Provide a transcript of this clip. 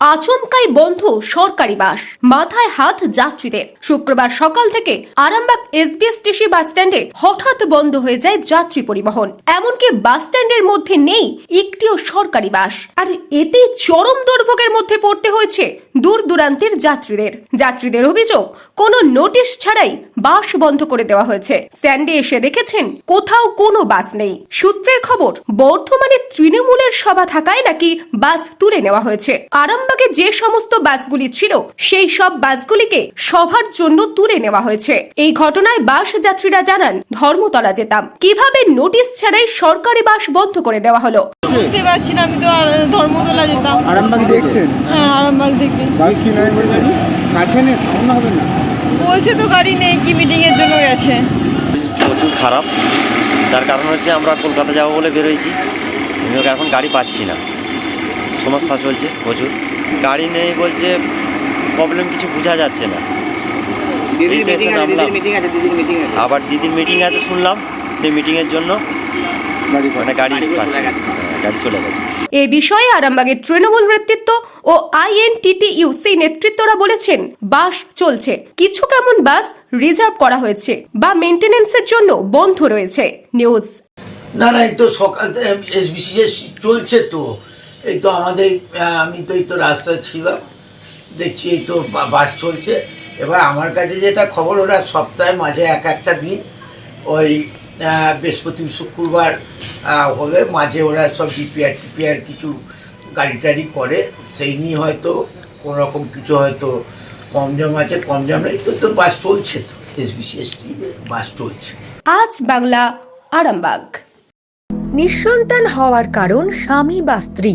আচমকাই বন্ধ সরকারি বাস। মাথায় হাত যাত্রীদের। শুক্রবার সকাল থেকে আরামবাগ এসবিএসটিসি বাস স্ট্যান্ডে হঠাৎ বন্ধ হয়ে যায় যাত্রী পরিবহন। এমনকি বাস স্ট্যান্ডের মধ্যে নেই একটিও সরকারি বাস। আর এতে চরম দুর্ভোগের মধ্যে পড়তে হয়েছে দূর দূরান্তের যাত্রীদের। যাত্রীদের অভিযোগ, কোনো নোটিশ ছাড়াই বাস বন্ধ করে দেওয়া হয়েছে। স্ট্যান্ডে এসে দেখেছেন, কোথাও কোনো বাস নেই। সূত্রের খবর বর্ধমানে তৃণমূলের সভা থাকায় নাকি বাস তুলে নেওয়া হয়েছে। আরামবাগে যে সমস্ত বাসগুলি ছিল সেই সব বাসগুলিকে সভার জন্য তুলে নেওয়া হয়েছে। এই ঘটনায় বাস যাত্রীরা জানান ধর্মতলা যেতাম। কীভাবে নোটিশ ছাড়াই সরকারি বাস বন্ধ করে দেওয়া হলো? বুঝতে পারছি না আমি তো ধর্মতলা যেতাম। আরামবাগ দেখছেন? হ্যাঁ আরামবাগ থেকে বাস কি নাই কাছে নেই সামনে হবে না? বলছে তো গাড়ি নেই কি মিটিং এর জন্য গেছে। প্রচুর খারাপ। তার কারণ হচ্ছে আমরা কলকাতা যাব বলে বেরোয়েছি আমি এখন গাড়ি পাচ্ছি না। সমস্যা চলছে প্রচুর। গাড়ি নেই বলছে প্রবলেম কিছু বোঝা যাচ্ছে না। আবার দিদির মিটিং আছে শুনলাম সেই মিটিংয়ের জন্য মানে। হ্যাঁ, গাড়ি চলে গেছে। এ বিষয়ে আরামবাগের তৃণমূল নেতৃত্ব ও আইএনটিটিইউসি সেই নেতৃত্বরা বলেছেন বাস চলছে। কিছু কেমন বাস রিজার্ভ করা হয়েছে বা মেনটেনেন্সের জন্য বন্ধ রয়েছে। নিউজ না না এই তো সকাল এসবিসি চলছে তো। এই তো আমাদের আমি তো এই তো রাস্তায় ছিলাম দেখছি এই তো বাস চলছে। এবার আমার কাছে যেটা খবর ওরা সপ্তাহে মাঝে এক একটা দিন ওই বৃহস্পতি শুক্রবার হলে মাঝে ওরা সব ডিপিআর টিপিআর কিছু গাড়ি টাড়ি করে। সেই নিয়ে হয়তো কোনো রকম কিছু হয়তো কম জম আছে কম জম নেই। তো তো বাস চলছে তো। এসবিসিএসটি বাস চলছে। আজ বাংলা আরামবাগ। নিঃসন্তান হওয়ার কারণ স্বামী বা স্ত্রী।